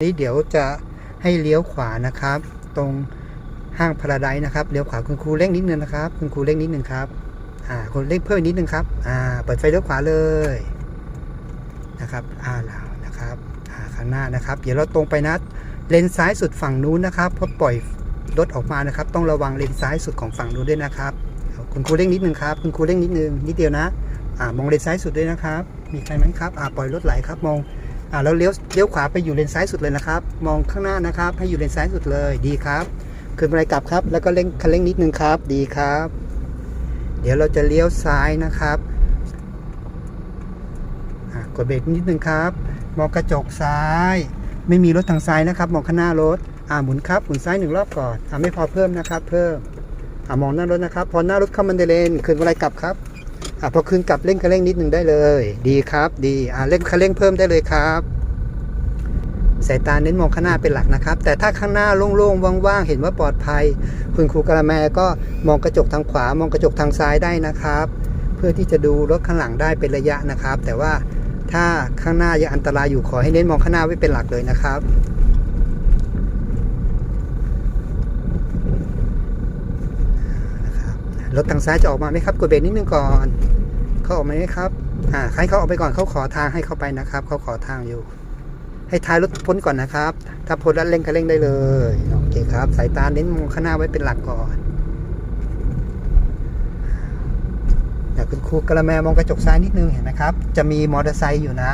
นี้เดี๋ยวจะให้เลี้ยวขวานะครับ ตรงห้างพาราไดนะครับเลี้ยวขวาคุณครูเร่งนิดนึงนะครับ คุณครูเร่งนิดนึงครับอ่าคุณเร่งเพิ่มนิดนึงครับอ่าเปิดไฟเลี้ยวขวาเลยนะครับอ่าแล้วนะครับอ่าข้างหน้านะครับ เดี๋ยวเราตรงไปนะเลนซ้ายสุดฝั่งนู้นนะครับเพราะปล่อยรถออกมานะครับ ต้องระวังเลนซ้ายสุดของฝั่งนู้นด้วยนะครับคุณครูเร่งนิดนึงครับคุณครูเร่งนิดนึงนิดเดียวนะอ่ามองเลนซ้ายสุดด้วยนะครับ มีใครไหมครับอ่าปล่อยรถไหลครับมอง อ่าแล้วเลี้ยวเลี้ยวขวาไปอยู่เลนซ้ายสุดเลยนะครับ มองข้างหน้านะครับ ให้อยู่เลนซ้ายสุดเลยดีครับขึ้นบันไดกลับครับ แล้วก็เร่งคันเร่งนิดนึงครับ ดีครับ เดี๋ยวเราจะเลี้ยวซ้ายนะครับกดเบรกนิดนึงครับ มองกระจกซ้าย ไม่มีรถทางซ้ายนะครับ มองข้างหน้ารถอ่าหมุนครับหมุนซ้ายหนึ่งรอบก่อนอ่าไม่พอเพิ่มนะครับ เพิ่มอ่ามองหน้ารถนะครับ พอหน้ารถเข้ามันเดเลนขึ้นบันไดกลับครับ อะพอคืนกลับเร่งคันเร่งนิดหนึ่งได้เลย ดีครับ ดีอ่าเร่งคันเร่งเพิ่มได้เลยครับสายตาเน้นมองข้างหน้าเป็นหลักนะครับ แต่ถ้าข้างหน้าโล่งๆว่างๆ เห็นว่าปลอดภัย คุณครูกระแมก็มองกระจกทางขวามองกระจกทางซ้ายได้นะครับ เพื่อที่จะดูรถข้างหลังได้เป็นระยะนะครับ แต่ว่าถ้าข้างหน้ายังอันตรายอยู่ขอให้เน้นมองข้างหน้าไว้เป็นหลักเลยนะครับนะค รถทางซ้ายจะออกมาไหมครับ กดเบรกนิดนึงก่อน เขาออกมาไหมครับ อ่าให้เขาออกไปก่อนเขาขอทางให้เขาไปนะครับ เขาขอทางอยู่ ให้ท้ายรถพ้นก่อนนะครับ ถ้าพ้นแล้วเร่งก็เร่งได้เลย โอเคครับ สายตาเน้นมองข้างหน้าไว้เป็นหลักก่อนอยากคุณครูกระแมมองกระจกซ้ายนิดนึงเห็นไหมครับ จะมีมอเตอร์ไซค์อยู่นะ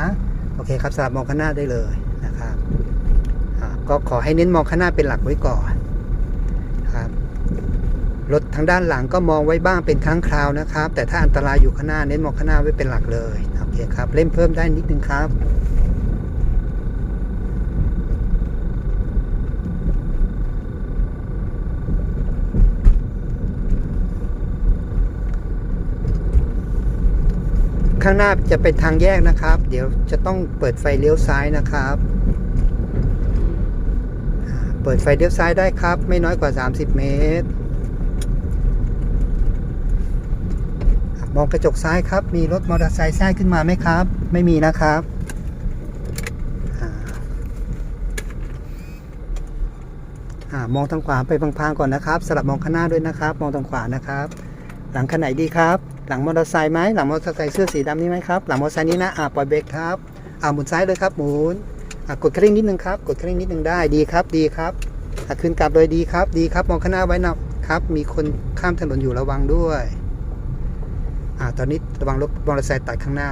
โอเคครับสลับมองข้างหน้าได้เลยนะครับก็ขอให้เน้นมองข้างหน้าเป็นหลักไว้ก่อน รถทางด้านหลังก็มองไว้บ้างเป็นครั้งคราวนะครับ แต่ถ้าอันตรายอยู่ข้างหน้าเน้นมองข้างหน้าไว้เป็นหลักเลยโอเคครับเล่มเพิ่มได้นิดนึงครับข้างหน้าจะเป็นทางแยกนะครับ เดี๋ยวจะต้องเปิดไฟเลี้ยวซ้ายนะครับ เปิดไฟเลี้ยวซ้ายได้ครับ ไม่น้อยกว่า 30 เมตร มองกระจกซ้ายครับ มีรถมอเตอร์ไซค์แทรกขึ้นมาไหมครับ ไม่มีนะครับอ่ามองทางขวาไปพังๆก่อนนะครับ สลับมองข้างหน้าด้วยนะครับ มองทางขวานะครับ หลังคันไหนดีครับ หลังมอเตอร์ไซค์ไหมหลังมอเตอร์ไซค์เสื้อสีดำนี่ไหมครับ หลังมอเตอร์ไซค์นี้นะอ่าปล่อยเบรกครับอ่าหมุนซ้ายเลยครับ หมุนอ่ากดเคร่งนิดนึงครับ กดเคร่งนิดนึงได้ดีครับ ดีครับอ่าขึ้นกลับเลยดีครับ ดีครับ มองข้างหน้าไว้นะครับ มีคนข้ามถนนอยู่ระวังด้วย อ่าตอนนี้ระวังรถมอเตอร์ไซค์ตัดข้างหน้า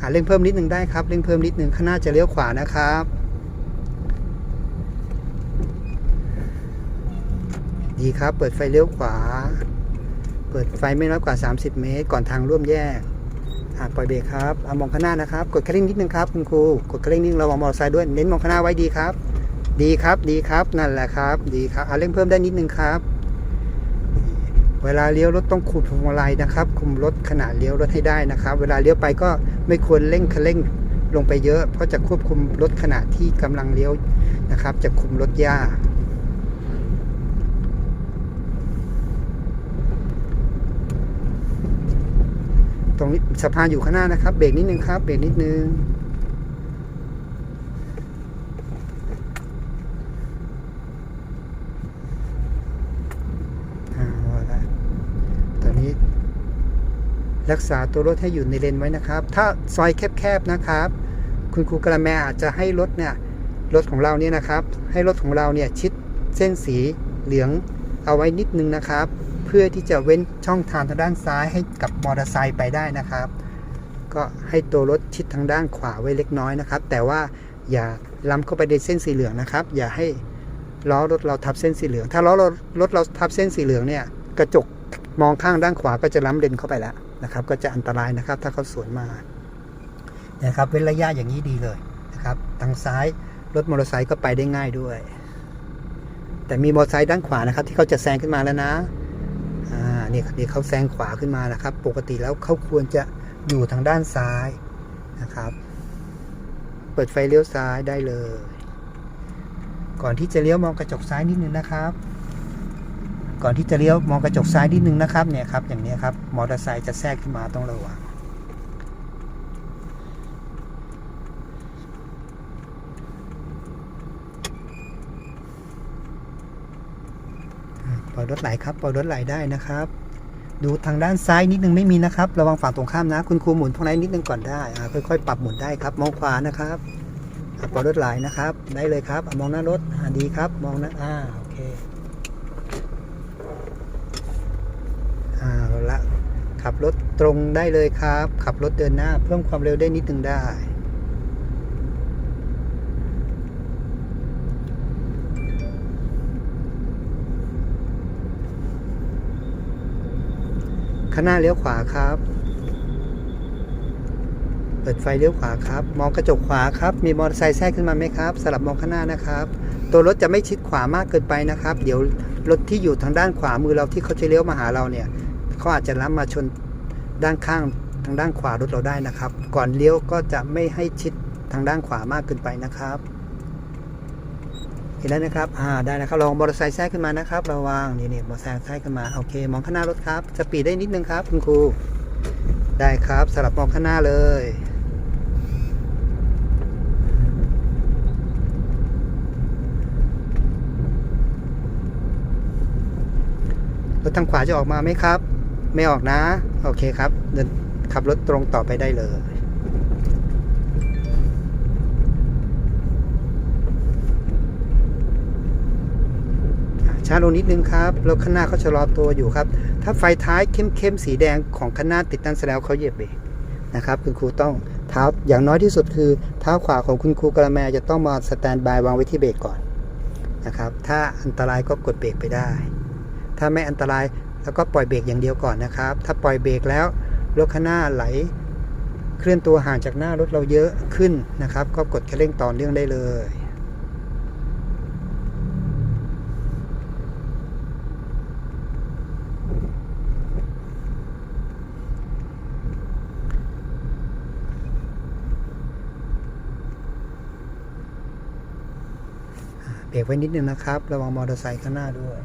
อ่าเร่งเพิ่มนิดนึงได้ครับเร่งเพิ่มนิดนึงข้างหน้าจะเลี้ยวขวานะครับดีครับ เปิดไฟเลี้ยวขวา เปิดไฟไม่น้อยกว่า 30 เมตร ก่อนทางร่วมแยกอ่าปล่อยเบรกครับเอามองข้างหน้านะครับ กดเคร่งนิดนึงครับคุณครู กดเคร่งนิดนึงระวังมอเตอร์ไซค์ด้วย เน้นมองข้างหน้าไว้ดีครับ ดีครับ ดีครับ นั่นแหละครับ ดีครับเอาเร่งเพิ่มได้นิดนึงครับ เวลาเลี้ยวรถต้องคุมพวงมาลัยนะครับ คุมรถขนาดเลี้ยวรถให้ได้นะครับ เวลาเลี้ยวไปก็ไม่ควรเร่งคันเร่งลงไปเยอะ เพราะจะควบคุมรถขณะที่กำลังเลี้ยวนะครับ จะคุมรถยากตรงนี้สะพานอยู่ข้างหน้านะครับ เบรกนิดนึงครับ เบรกนิดนึง อ่าว่าละตอนนี้ รักษาตัวรถให้อยู่ในเลนไว้นะครับ ถ้าซอยแคบๆนะครับ คุณครูกระแมอาจจะให้รถเนี่ยรถของเราเนี่ยนะครับ ให้รถของเราเนี่ยชิดเส้นสีเหลืองเอาไว้นิดนึงนะครับ เพื่อที่จะเว้นช่องทางทางด้านซ้ายให้กับมอเตอร์ไซค์ไปได้นะครับ ก็ให้ตัวรถชิดทางด้านขวาไว้เล็กน้อยนะครับ แต่ว่าอย่าล้ำเข้าไปในเส้นสีเหลืองนะครับ อย่าให้ล้อรถเราทับเส้นสีเหลือง ถ้าล้อรถรถเราทับเส้นสีเหลืองเนี่ยกระจกมองข้างด้านขวาก็จะล้ำเลนเข้าไปแล้ว นะครับ ก็จะอันตรายนะครับ ถ้าเขาสวนมานะครับเว้นระยะอย่างนี้ดีเลยนะครับ ทางซ้ายรถมอเตอร์ไซค์ก็ไปได้ง่ายด้วย แต่มีมอเตอร์ไซค์ด้านขวานะครับ ที่เขาจะแซงขึ้นมาแล้วนะอ่านี่นี่เขาแซงขวาขึ้นมานะครับ ปกติแล้วเขาควรจะอยู่ทางด้านซ้ายนะครับ เปิดไฟเลี้ยวซ้ายได้เลย ก่อนที่จะเลี้ยวมองกระจกซ้ายนิดนึงนะครับ ก่อนที่จะเลี้ยวมองกระจกซ้ายนิดนึงนะครับเนี่ยครับอย่างนี้ครับมอเตอร์ไซค์จะแทรกขึ้นมาต้องระวังปล่อยรถไหลครับปล่อยรถไหลได้นะครับ ดูทางด้านซ้ายนิดนึงไม่มีนะครับ ระวังฝั่งตรงข้ามนะ คุณครูหมุนพวงไรนิดนึงก่อนได้ค่อยๆปรับหมุนได้ครับ มองขวานะครับปล่อยรถไหลนะครับ ได้เลยครับมองหน้ารถดีครับ มองหน้าอ่าโอเค เอาละขับรถตรงได้เลยครับ ขับรถเดินหน้า เพิ่มความเร็วได้นิดนึงได้ข้างหน้าเลี้ยวขวาครับ เปิดไฟเลี้ยวขวาครับ มองกระจกขวาครับ มีมอเตอร์ไซค์แทรกขึ้นมาไหมครับ สลับมองข้างหน้านะครับ ตัวรถจะไม่ชิดขวามากเกินไปนะครับ เดี๋ยวรถที่อยู่ทางด้านขวามือเราที่เขาจะเลี้ยวมาหาเราเนี่ย เขาอาจจะล้ำมาชนด้านข้างทางด้านขวารถเราได้นะครับ ก่อนเลี้ยวก็จะไม่ให้ชิดทางด้านขวามากเกินไปนะครับ เห็นแล้วนะครับอ่าได้นะครับลองมอเตอร์ไซค์แทรกขึ้นมานะครับระวังนี่นี่มอเตอร์ไซค์แทรกขึ้นมาโอเค มองข้างหน้ารถครับสปีดได้นิดนึงครับ คุณครูได้ครับสลับมองข้างหน้าเลยรถทางขวาจะออกมาไหมครับ ไม่ออกนะ โอเคครับ เดินขับรถตรงต่อไปได้เลย ช้าลงนิดนึงครับ รถข้างหน้าเขาชะลอตัวอยู่ครับ ถ้าไฟท้ายเข้มๆสีแดงของข้างหน้าติดตั้งแล้วเขาเหยียบเบรกนะครับ คุณครูต้องเท้าอย่างน้อยที่สุดคือ เท้าขวาของคุณครูกระแมจะต้องมาสแตนบายวางไว้ที่เบรกก่อนนะครับ ถ้าอันตรายก็กดเบรกไปได้ ถ้าไม่อันตราย แล้วก็ปล่อยเบรกอย่างเดียวก่อนนะครับ ถ้าปล่อยเบรกแล้วรถข้างหน้าไหล เคลื่อนตัวห่างจากหน้ารถเราเยอะขึ้นนะครับ ก็กดคันเร่งต่อเนื่องได้เลยเบรกไว้นิดนึงนะครับ ระวังมอเตอร์ไซค์ข้างหน้าด้วย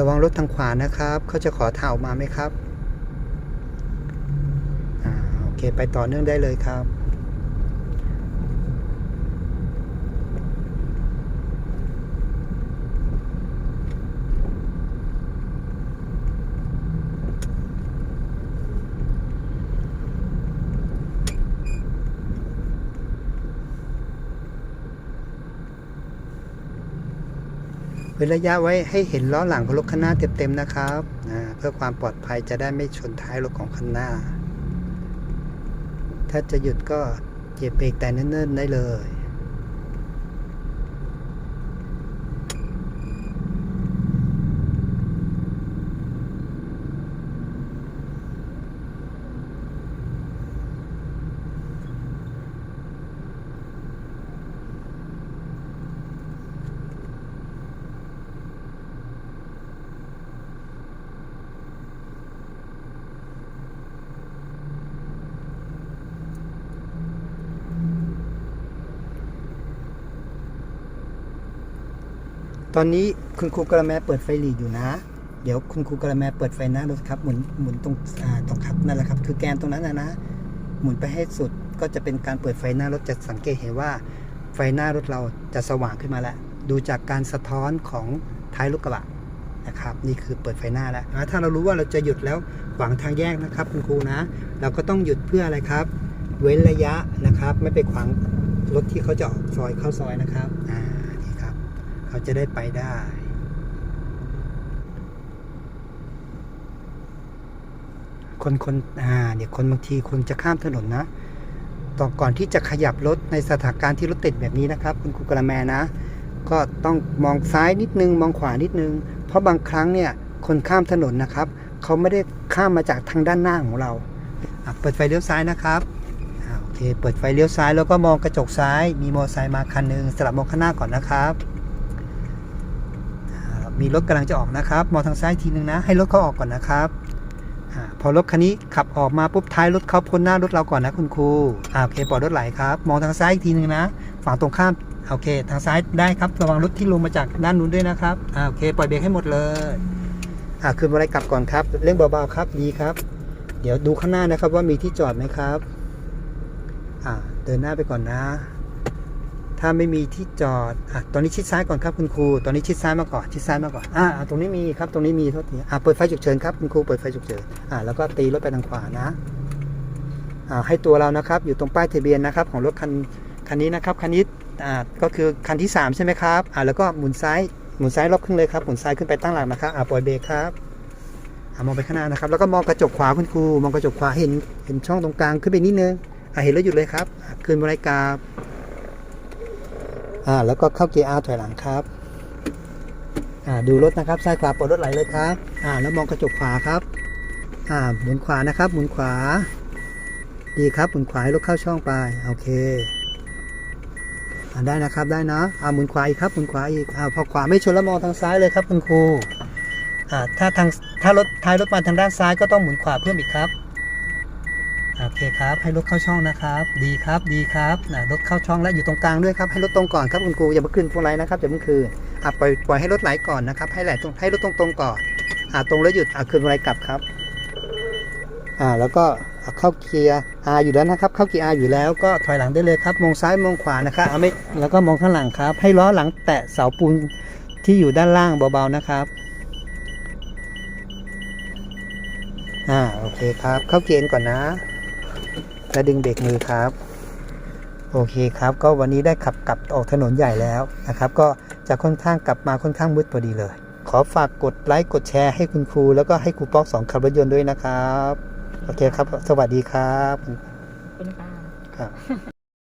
ระวังรถทางขวานะครับ เขาจะขอถ่าออกมาไหมครับ อ่า โอเค ไปต่อเนื่องได้เลยครับ เว้นระยะไว้ให้เห็นล้อหลังของรถคันหน้าเต็มๆนะครับเพื่อความปลอดภัยจะได้ไม่ชนท้ายรถของคันหน้า ถ้าจะหยุดก็เหยียบเบรกแต่เนิ่นๆได้เลย ตอนนี้คุณครูกระแมเปิดไฟหลีอยู่นะ เดี๋ยวคุณครูกระแมเปิดไฟหน้ารถครับ หมุนหมุนตรงอ่าตรงครับนั่นแหละครับ คือแกนตรงนั้นนะนะ หมุนไปให้สุดก็จะเป็นการเปิดไฟหน้ารถจะสังเกตเห็นว่า ไฟหน้ารถเราจะสว่างขึ้นมาแล้ว ดูจากการสะท้อนของท้ายรถกระบะนะครับ นี่คือเปิดไฟหน้าแล้วถ้าเรารู้ว่าเราจะหยุดแล้วขวางทางแยกนะครับ คุณครูนะ เราก็ต้องหยุดเพื่ออะไรครับ เว้นระยะนะครับ ไม่ไปขวางรถที่เขาจะออกซอยเข้าซอยนะครับอ่านี่ครับ เขาจะได้ไปได้คนคนอ่าเนี่ยคนบางทีคุณจะข้ามถนนนะ ต่อก่อนที่จะขยับรถในสถานการณ์ที่รถติดแบบนี้นะครับ คุณครูกระแมนะ ก็ต้องมองซ้ายนิดนึง มองขวานิดนึง เพราะบางครั้งเนี่ยคนข้ามถนนนะครับ เขาไม่ได้ข้ามมาจากทางด้านหน้าของเราเปิดไฟเลี้ยวซ้ายนะครับโอเค เปิดไฟเลี้ยวซ้ายแล้วก็มองกระจกซ้าย มีมอเตอร์ไซค์มาคันหนึ่งสลับมองข้างหน้าก่อนนะครับ มีรถกำลังจะออกนะครับ มองทางซ้ายทีนึงนะ ให้รถเขาออกก่อนนะครับอพอรถคันนี้ขับออกมาปุ๊บท้ายรถเขาพ้นหน้ารถเราก่อนนะคุณครูโอเคปล่อยรถไหลครับ มองทางซ้ายอีกทีนึงนะ ฝั่งตรงข้ามโอเค ทางซ้ายได้ครับระวังรถที่ลงมาจากด้านนู้นด้วยนะครับโอเค ปล่อยเบรกให้หมดเลยอ่าคืนอะไรกลับก่อนครับเร่งเบาๆครับดีครับ เดี๋ยวดูข้างหน้านะครับว่ามีที่จอดไหมครับอ่าเดินหน้าไปก่อนนะ ถ้าไม่มีที่จอดอะตอนนี้ชิดซ้ายก่อนครับคุณครู ตอนนี้ชิดซ้ายมาก่อน ชิดซ้ายมาก่อน อ่าตรงนี้มีครับ ตรงนี้มีโทษทีอ่าเปิดไฟฉุกเฉินครับคุณครูเปิดไฟฉุกเฉิน อ่าแล้วก็ตีรถไปทางขวานะ อ่าให้ตัวเรานะครับ อยู่ตรงป้ายทะเบียนนะครับ ของรถคันคันนี้นะครับ คันนี้ อ่า ก็คือคันที่ 3 ใช่ไหมครับ อ่าแล้วก็หมุนซ้าย หมุนซ้ายรอบครึ่งเลยครับ หมุนซ้ายขึ้นไปตั้งหลักนะครับ อ่าปล่อยเบรกครับอ่ามองไปข้างหน้านะครับ แล้วก็มองกระจกขวาคุณครู มองกระจกขวาเห็น เห็นช่องตรงกลางขึ้นไปนิดนึง อ่าเห็นแล้วหยุดเลยครับอ่าคืนบริการ อ่าแล้วก็เข้าเกียร์ R ถอยหลังครับอ่าดูรถนะครับซ้ายขวาปลดรถไหลเลยครับอ่าแล้วมองกระจกขวาครับอ่าหมุนขวานะครับ หมุนขวา ดีครับหมุนขวาให้รถเข้าช่องไปโอเคอ่าได้นะครับได้นะอ่าหมุนขวาอีกครับหมุนขวาอีกอ่าพอขวาไม่ชนแล้วมองทางซ้ายเลยครับคุณครูอ่าถ้าทางถ้ารถท้ายรถมาทางด้านซ้ายก็ต้องหมุนขวาเพิ่มอีกครับ โอเคครับ ให้รถเข้าช่องนะครับ ดีครับดีครับนะรถเข้าช่องและอยู่ตรงกลางด้วยครับให้รถตรงก่อนครับคุณครูอย่ามาขึ้นพวงไรนะครับอย่าเพิ่งคืนอะปล่อยปล่อยให้รถไหลก่อนนะครับ ให้ไหลตรงให้รถตรงตรงก่อนอะตรงแล้วหยุดอะคืนพวงไรกลับครับอ่าแล้วก็อะเข้าเกียร์ R อยู่แล้วนะครับเข้าเกียร์ R อยู่แล้วก็ถอยหลังได้เลยครับมองซ้ายมองขวานะครับเอาไม่แล้วก็มองข้างหลังครับ ให้ล้อหลังแตะเสาปูนที่อยู่ด้านล่างเบาๆนะครับอ่าโอเคครับ เข้าเกียร์ก่อนนะ และดึงเบรกมือครับ โอเคครับ ก็วันนี้ได้ขับกลับออกถนนใหญ่แล้วนะครับ ก็จะค่อนข้างกลับมาค่อนข้างมืดพอดีเลย ขอฝากกดไลค์กดแชร์ให้คุณครู แล้วก็ให้ครูป๊อกสองขับรถยนต์ด้วยนะครับ โอเคครับ สวัสดีครับขอบคุณค่ะครับ